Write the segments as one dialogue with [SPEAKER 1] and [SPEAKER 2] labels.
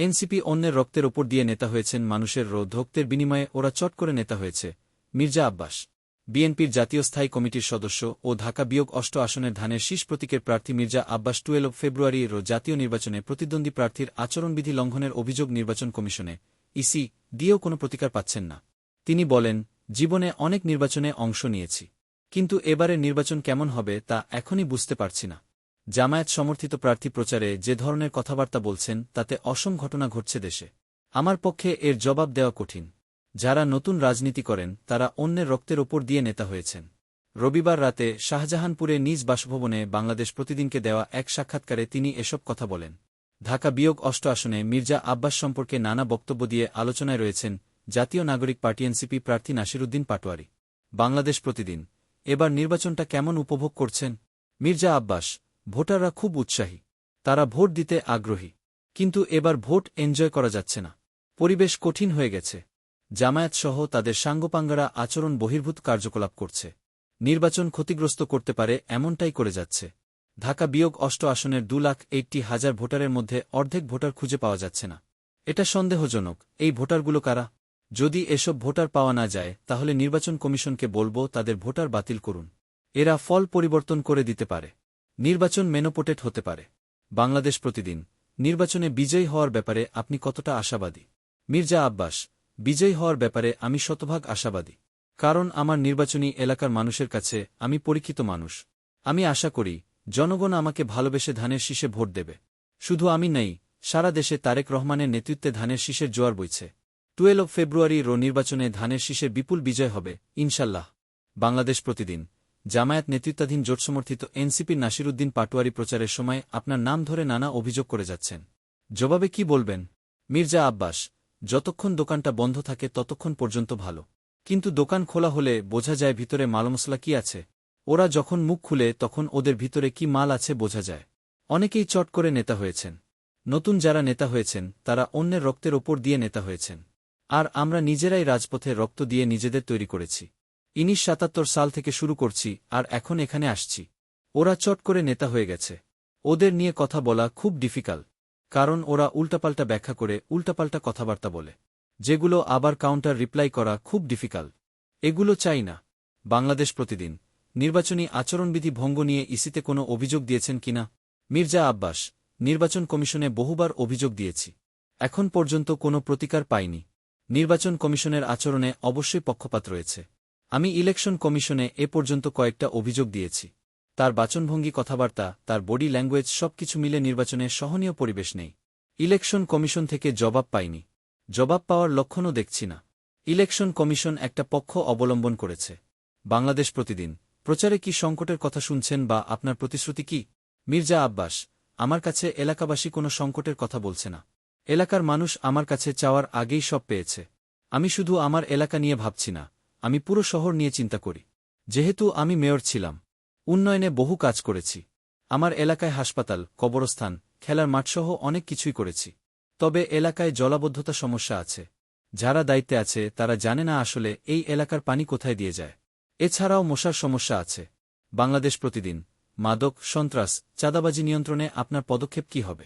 [SPEAKER 1] NCP অন্যের রক্তের ওপর দিয়ে নেতা হয়েছেন মানুষের রোধক্তের বিনিময়ে ওরা চট করে নেতা হয়েছে। মির্জা আব্বাস, বিএনপির জাতীয় স্থায়ী কমিটির সদস্য ও ঢাকা বিয়োগ অষ্ট আসনের ধানের শীষ প্রতীকের প্রার্থী মির্জা আব্বাস টুয়েলভ ফেব্রুয়ারি ফেব্রুয়ারির জাতীয় নির্বাচনে প্রতিদ্বন্দ্বী প্রার্থীর আচরণবিধি লঙ্ঘনের অভিযোগ নির্বাচন কমিশনে। ইসি, দিয়েও কোনো প্রতিকার পাচ্ছেন না। তিনি বলেন, জীবনে অনেক নির্বাচনে অংশ নিয়েছি। কিন্তু এবারের নির্বাচন কেমন হবে তা এখনই বুঝতে পারছি না। জামায়াত সমর্থিত প্রার্থী প্রচারে যে ধরনের কথাবার্তা বলছেন, তাতে অসম ঘটনা ঘটছে দেশে। আমার পক্ষে এর জবাব দেওয়া কঠিন। যারা নতুন রাজনীতি করেন, তারা অন্যের রক্তের ওপর দিয়ে নেতা হয়েছেন। রবিবার রাতে শাহজাহানপুরে নিজ বাসভবনে বাংলাদেশ প্রতিদিনকে দেওয়া এক সাক্ষাৎকারে তিনি এসব কথা বলেন। ঢাকা বিয়োগ অষ্ট আসনে মির্জা আব্বাস সম্পর্কে নানা বক্তব্য দিয়ে আলোচনায় রয়েছেন জাতীয় নাগরিক পার্টি এনসিপি প্রার্থী নাসিরুদ্দিন পাটোয়ারি। বাংলাদেশ প্রতিদিন, এবার নির্বাচনটা কেমন উপভোগ করছেন? মির্জা আব্বাস ভোটাররা খুব উৎসাহী। তারা ভোট দিতে আগ্রহী। কিন্তু এবার ভোট এনজয় করা যাচ্ছে না। পরিবেশ কঠিন হয়ে গেছে। জামায়াতসহ তাদের সাঙ্গপাঙ্গারা আচরণ বহির্ভূত কার্যকলাপ করছে। নির্বাচন ক্ষতিগ্রস্ত করতে পারে এমনটাই করে যাচ্ছে। ঢাকা বিয়োগ অষ্ট আসনের দু লাখ এইটটি হাজার ভোটারের মধ্যে অর্ধেক ভোটার খুঁজে পাওয়া যাচ্ছে না। এটা সন্দেহজনক। এই ভোটারগুলো কারা? যদি এসব ভোটার পাওয়া না যায়, তাহলে নির্বাচন কমিশনকে বলব তাদের ভোটার বাতিল করুন। এরা ফল পরিবর্তন করে দিতে পারে। নির্বাচন মেনোপোটেট হতে পারে। বাংলাদেশ প্রতিদিন নির্বাচনে বিজয়ী হওয়ার ব্যাপারে আপনি কতটা আশাবাদী? মির্জা আব্বাস, বিজয়ী হওয়ার ব্যাপারে আমি শতভাগ আশাবাদী। কারণ আমার নির্বাচনী এলাকার মানুষের কাছে আমি পরীক্ষিত মানুষ। আমি আশা করি, জনগণ আমাকে ভালোবেসে ধানের শীষে ভোট দেবে। শুধু আমি নেই, সারা দেশে তারেক রহমানের নেতৃত্বে ধানের শীষের জোয়ার বইছে। টুয়েলভ ফেব্রুয়ারি রো নির্বাচনে ধানের শীষের বিপুল বিজয় হবে, ইনশাল্লাহ। বাংলাদেশ প্রতিদিন জামায়াত নেতৃত্বাধীন জোট সমর্থিত এনসিপির নাসিরুদ্দিন পাটোয়ারি প্রচারের সময় আপনার নাম ধরে নানা অভিযোগ করে যাচ্ছেন। জবাবে কি বলবেন? মির্জা আব্বাস, যতক্ষণ দোকানটা বন্ধ থাকে ততক্ষণ পর্যন্ত ভালো। কিন্তু দোকান খোলা হলে বোঝা যায় ভিতরে মালমশলা কি আছে। ওরা যখন মুখ খুলে তখন ওদের ভিতরে কি মাল আছে বোঝা যায়। অনেকেই চট করে নেতা হয়েছেন। নতুন যারা নেতা হয়েছেন, তারা অন্যের রক্তের ওপর দিয়ে নেতা হয়েছেন। আর আমরা নিজেরাই রাজপথে রক্ত দিয়ে নিজেদের তৈরি করেছি। ইনিশ সাতাত্তর সাল থেকে শুরু করছি, আর এখন এখানে আসছি। ওরা চট করে নেতা হয়ে গেছে। ওদের নিয়ে কথা বলা খুব ডিফিকাল্ট, কারণ ওরা উল্টাপাল্টা ব্যাখ্যা করে উল্টাপাল্টা কথাবার্তা বলে, যেগুলো আবার কাউন্টার রিপ্লাই করা খুব ডিফিকাল্ট। এগুলো চাই না। বাংলাদেশ প্রতিদিন নির্বাচনী আচরণবিধি ভঙ্গ নিয়ে ইসিতে কোনো অভিযোগ দিয়েছেন কিনা মির্জা আব্বাস, নির্বাচন কমিশনে বহুবার অভিযোগ দিয়েছি। এখন পর্যন্ত কোনো প্রতিকার পাইনি। নির্বাচন কমিশনের আচরণে অবশ্যই পক্ষপাত রয়েছে। আমি ইলেকশন কমিশনে এ পর্যন্ত কয়েকটা অভিযোগ দিয়েছি। তার বাচনভঙ্গি কথাবার্তা, তার বডি ল্যাঙ্গুয়েজ সবকিছু মিলে নির্বাচনে সহনীয় পরিবেশ নেই। ইলেকশন কমিশন থেকে জবাব পাইনি। জবাব পাওয়ার লক্ষণও দেখছি না। ইলেকশন কমিশন একটা পক্ষ অবলম্বন করেছে। বাংলাদেশ প্রতিদিন, প্রচারে কি সংকটের কথা শুনছেন বা আপনার প্রতিশ্রুতি কি? মির্জা আব্বাস, আমার কাছে এলাকাবাসী কোনো সংকটের কথা বলছে না। এলাকার মানুষ আমার কাছে চাওয়ার আগেই সব পেয়েছে। আমি শুধু আমার এলাকা নিয়ে ভাবছি না। আমি পুরো শহর নিয়ে চিন্তা করি। যেহেতু আমি মেয়র ছিলাম, উন্নয়নে বহু কাজ করেছি। আমার এলাকায় হাসপাতাল, কবরস্থান, খেলার মাঠসহ অনেক কিছুই করেছি। তবে এলাকায় জলাবদ্ধতা সমস্যা আছে। যারা দায়িত্বে আছে, তারা জানে না আসলে এই এলাকার পানি কোথায় দিয়ে যায়। এছাড়াও মশার সমস্যা আছে। বাংলাদেশ প্রতিদিন, মাদক, সন্ত্রাস, চাঁদাবাজি নিয়ন্ত্রণে আপনার পদক্ষেপ কি হবে?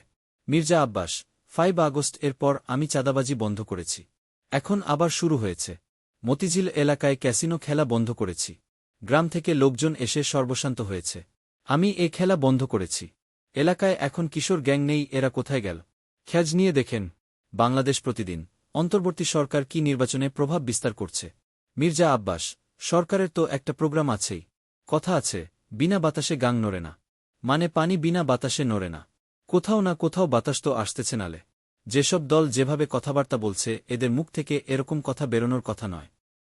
[SPEAKER 1] মির্জা আব্বাস, ফাইভ আগস্ট এরপর আমি চাঁদাবাজি বন্ধ করেছি। এখন আবার শুরু হয়েছে। মতিঝিল এলাকায় ক্যাসিনো খেলা বন্ধ করেছি। গ্রাম থেকে লোকজন এসে সর্বশান্ত হয়েছে। আমি এ খেলা বন্ধ করেছি। এলাকায় এখন কিশোর গ্যাং নেই, এরা কোথায় গেল? খেজ নিয়ে দেখেন। বাংলাদেশ প্রতিদিন। অন্তর্বর্তী সরকার কি নির্বাচনে প্রভাব বিস্তার করছে? মির্জা আব্বাস, সরকারের তো একটা প্রোগ্রাম আছেই। কথা আছে, বিনা বাতাসে গাং নড়ে না। মানে পানি বিনা বাতাসে নড়ে না। কোথাও না কোথাও বাতাস তো আসতেছে নালে। যেসব দল যেভাবে কথাবার্তা বলছে, এদের মুখ থেকে এরকম কথা বেরোনোর কথা নয়।